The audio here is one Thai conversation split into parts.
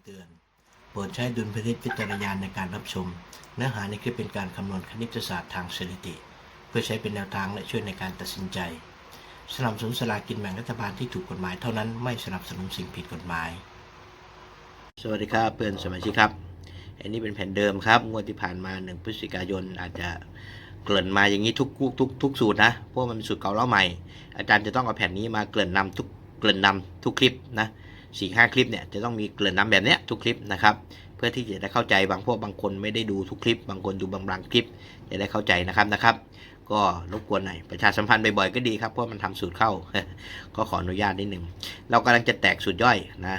ำเตือน โปรดใช้ดุลพินิจวิจารณาในการรับชม เนื้อหาในคลิปเป็นการคำนวณคณิตศาสตร์ทางสถิติ เพื่อใช้เป็นแนวทางและช่วยในการตัดสินใจ สนับสนุนสลากินแบ่งรัฐบาลที่ถูกกฎหมายเท่านั้นไม่สนับสนุนสิ่งผิดกฎหมาย สวัสดีครับเพื่อนสมาชิกครับ อันนี้เป็นแผ่นเดิมครับ งวดที่ผ่านมาหนึ่งพฤศจิกายนอาจจะเกริ่นมาอย่างนี้ทุกทุกทุกทกสูตรนะเพราะมันเป็นสูตรเก่าเล่าใหม่ อาจารย์จะต้องเอาแผ่นนี้มาเกริ่นนำทุกเกริ่นนำทุกคลิปนะ สี่ห้าคลิปเนี่ยจะต้องมีเกริ่นนำแบบเนี้ยทุกคลิปนะครับเพื่อที่จะได้เข้าใจบางพวกบางคนไม่ได้ดูทุกคลิป บางคนดูบางบางคลิปจะได้เข้าใจนะครับนะครับ ก็รบกวนหน่อยประชาสัมพันธ์บ่อยๆก็ดีครับเพราะมันทำสูตรเข้า ก็ขออนุญาตนิดหนึ่งเรากำลังจะแตกสูตรย่อยนะ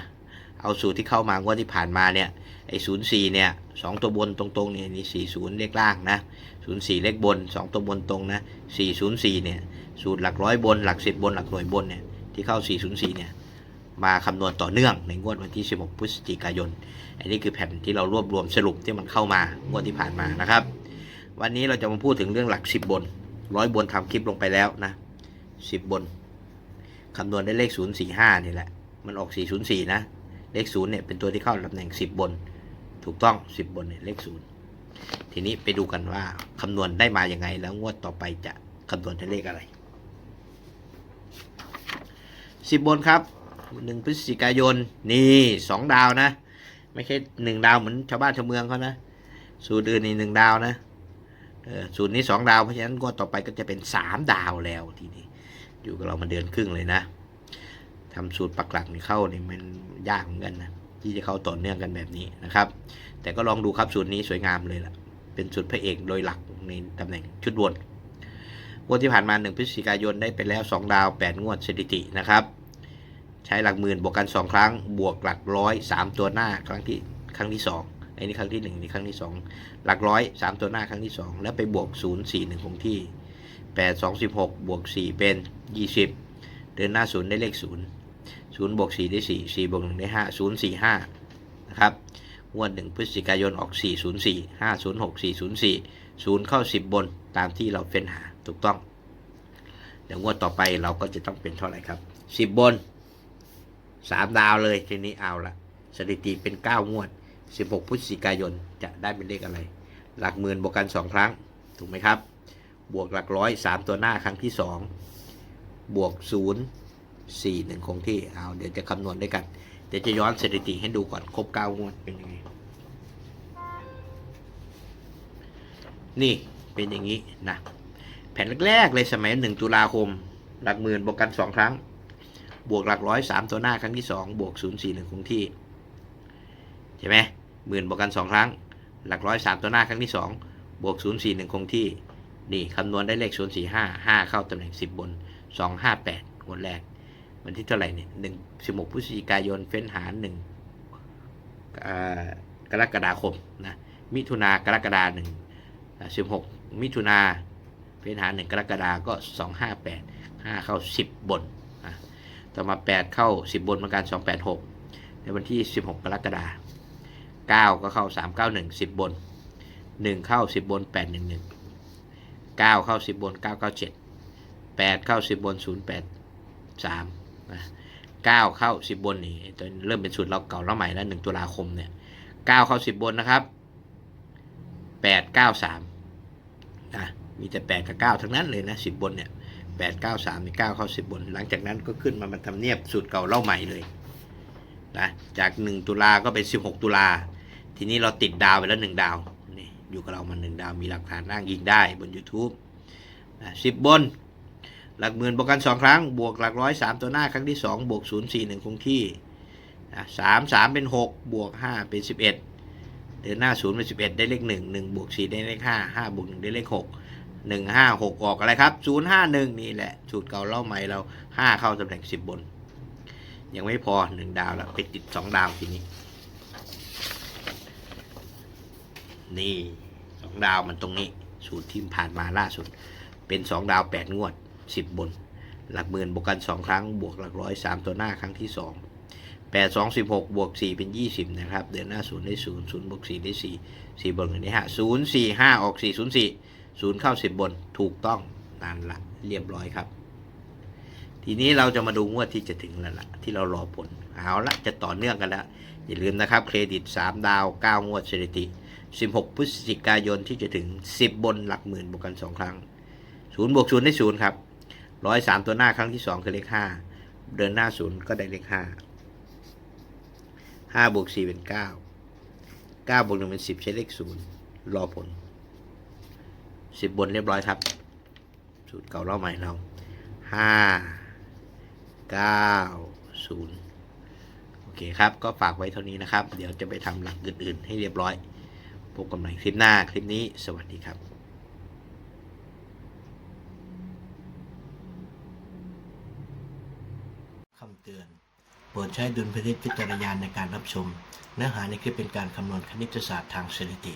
เอาสูตรที่เข้ามางวดที่ผ่านมาเนี่ยไอ้ศูนย์สี่เนี่ยสองตัวบนตรงๆเนี่ยนี่สี่ศูนย์เลขล่างนะศูนย์สี่เลขบนสองตัวบนตรงนะสี่ศูนย์สี่เนี่ยสูตรหลักร้อยบนหลักสิบบนหลักหน่วยบนเนี่ยที่เข้าสี่ศูนย์สี่เนี่ย มาคำนวณต่อเนื่องในงวดวันที่ 16 พฤศจิกายน อันนี้คือแผ่นที่เรารวบรวมสรุปที่มันเข้ามางวดที่ผ่านมานะครับ วันนี้เราจะมาพูดถึงเรื่องหลักสิบนร้อยบนทำคลิปลงไปแล้วนะสิบนคำนวณได้เลขศูนย์สี่ห้านี่แหละ มันออกสี่ศูนะ เลขศูนย์เนี่ยเป็นตัวที่เข้าตำแหน่งสิบน ถูกต้องสิบนเนี่ยเลขศูนย์ทีนี้ไปดูกันว่าคำนวณได้มาอย่างไง แล้วงวดต่อไปจะคำนวณได้เลขอะไรสิบบนครับ หนึ่งพฤศจิกายน นี่สองดาวนะ ไม่ใช่หนึ่งดาวเหมือนชาวบ้านชาวเมืองเขานะ สูตรอื่นนี่หนึ่งดาวนะเออสูตรนี้สองดาวเพราะฉะนั้นงวดต่อไปก็จะเป็นสามดาวแล้วทีนี้อยู่กับเรามาเดือนครึ่งเลยนะทำสูตรปักหลักนี่เข้านี่มันยากเหมือนกันนะที่จะเข้าต่อเนื่องกันแบบนี้นะครับ แต่ก็ลองดูครับสูตรนี้สวยงามเลยล่ะ เป็นสูตรพระเอกโดยหลักในตำแหน่งชุดวนงวดที่ผ่านมา 1 พฤศจิกายนได้ไปแล้ว 2 ดาว 8 งวดสถิตินะครับ ใช้หลักหมื่นบวกกัน 2 ครั้ง บวกหลักร้อย3ตัวหน้าครั้งที่ครั้งที่2ไอ้นี่ครั้งที่1นี่ครั้งที่ 2 หลักร้อย3ตัวหน้าครั้งที่ 2 แล้วไปบวก 0 4 1คงที่ 8 2 16 บวก 4 เป็น 20 เดินหน้า 0 ได้เลข 0 0 บวก 4 ได้ 4 4 บวก 1 ได้ 5 0 4 5 นะครับงวด1พฤศจิกายนออก 404 506 404 0 เข้า 10 บนตามที่เราเฟ้นหาถูกต้อง เดี๋ยวงวดต่อไปเราก็จะต้องเป็นเท่าไหร่ครับ 10 บน 3ดาวเลยทีนี้เอาละสถิติเป็น9งวด16พฤศจิกายนจะได้เป็นเลขอะไร หลักหมื่นบวกกัน2ครั้ง ถูกไหมครับ บวกหลักร้อย3ตัวหน้าครั้งที่2บวก0สี่หนึ่งคงที่เอาเดี๋ยวจะคำนวณด้วยกัน เดี๋ยวจะย้อนสถิติให้ดูก่อนครบเก้างวดเป็นยังไงนี่เป็นอย่างนี้นะแผ่นแรกๆเลยสมัยหนึ่งตุลาคม หลักหมื่นบวกกันสองครั้ง บวกหลักร้อยสามตัวหน้าครั้งที่สองบวกศูนย์สี่หนึ่งคงที่ใช่ไหมหมื่นบวกกันสองครั้ง หลักร้อยสามตัวหน้าครั้งที่สองบวกศูนย์สี่หนึ่งคงที่นี่คำนวณได้เลขศูนย์สี่ห้าห้าเข้าตำแหน่งสิบบนสองห้าแปดงวดแรก วันที่เท่าไหร่เนี่ยหนึ่งสิบหกพฤศจิกายนเฟ้นหาหนึ่งกรกฎาคมนะมิถุนากรกฎาหนึ่งสิบหกมิถุนาเฟ้นหาหนึ่งกรกฎาก็สองห้าแปดห้าเข้าสิบบน ต่อมาแปดเข้าสิบบนเหมือนกันสองแปดหกในวันที่สิบหกกรกฎาเก้าก็เข้าสามเก้าหนึ่งสิบบนหนึ่งเข้าสิบบนแปดหนึ่งหนึ่งเก้าเข้าสิบบนเก้าเก้าเจ็ดแปดเข้าสิบบนศูนย์แปดสามเก้าเข้าสิบบนนี่ตอนเริ่มเป็นสูตรเราเก่าเราใหม่แล้วหนึ่งตุลาคมเนี่ยเก้าเข้าสิบบนนะครับแปดเก้าสามนะมีแต่แปดกับเก้าทั้งนั้นเลยนะสิบบนเนี่ย แปดเก้าสามมีเก้าเข้าสิบบน หลังจากนั้นก็ขึ้นมามันทำเนียบสูตรเก่าเล่าใหม่เลยนะจากหนึ่งตุลาก็เป็นสิบหกตุลา ทีนี้เราติดดาวไปแล้วหนึ่งดาวนี่อยู่กับเรามาหนึ่งดาวมีหลักฐานอ้างยิงได้บน YouTube สิบบน หลักหมื่นบวกกันสองครั้ง บวกหลักร้อยสามตัวหน้าครั้งที่สองบวกศูนย์สี่หนึ่งคงที่สามสามเป็นหกบวกห้าเป็นสิบเอ็ดเดินหน้าศูนย์เป็นสิบเอ็ดได้เลขหนึ่งหนึ่งบวกสี่ได้เลขห้าห้าบวกหนึ่งได้เลขห หนึ่งห้าหกออกอะไรครับศูนย์ห้าหนึ่งนี่แหละ สูตรเก่าเล่าใหม่เราห้าเข้าตำแหน่งสิบบน ยังไม่พอหนึ่งดาวแล้วไปติดสองดาวทีนี้ นี่สองดาวมันตรงนี้ สูตรที่ผ่านมาล่าสุด เป็นสองดาวแปดงวดสิบบน หลักหมื่นบวกกันสองครั้ง บวกหลักร้อยสามตัวหน้าครั้งที่สองแปดสองสิบหกบวกสี่เป็นยี่สิบนะครับ เดือนหน้าศูนย์ได้ศูนย์ศูนย์บวกสี่ได้สี่สี่บวกหนึ่งได้ห้าศูนย์สี่ห้าออกสี่ศูนย์สี่ ศูนย์เข้าสิบบนถูกต้องนั่นละเรียบร้อยครับ ทีนี้เราจะมาดูงวดที่จะถึงแล้วละที่เรารอผลเอาละจะต่อเนื่องกันแล้ว อย่าลืมนะครับเครดิต 3 ดาว 9 งวดสถิติ 16 พฤศจิกายนที่จะถึง 10 บนหลักหมื่นบวกกัน 2 ครั้ง0บวก0ได้0ครับ103ตัวหน้าครั้งที่ 2 คือเลข 5 เดินหน้า 0 ก็ได้เลข 5 5บวก4เป็น 9 9บวก1เป็น 10 ใช้เลข 0 รอผล 10บบนเรียบร้อยครับ สูตรเก่าเล่าใหม่เรา5 9 0โอเคครับ ก็ฝากไว้เท่านี้นะครับ เดี๋ยวจะไปทำหลักอื่นๆ ให้เรียบร้อย พบกันใหม่คลิปหน้าคลิปนี้สวัสดีครับคำเตือน โปรดใช้ดุลพินิจพิจารณาในการรับชม เนื้อหาในคลิปเป็นการคำนวณคณิตศาสตร์ทางสถิติ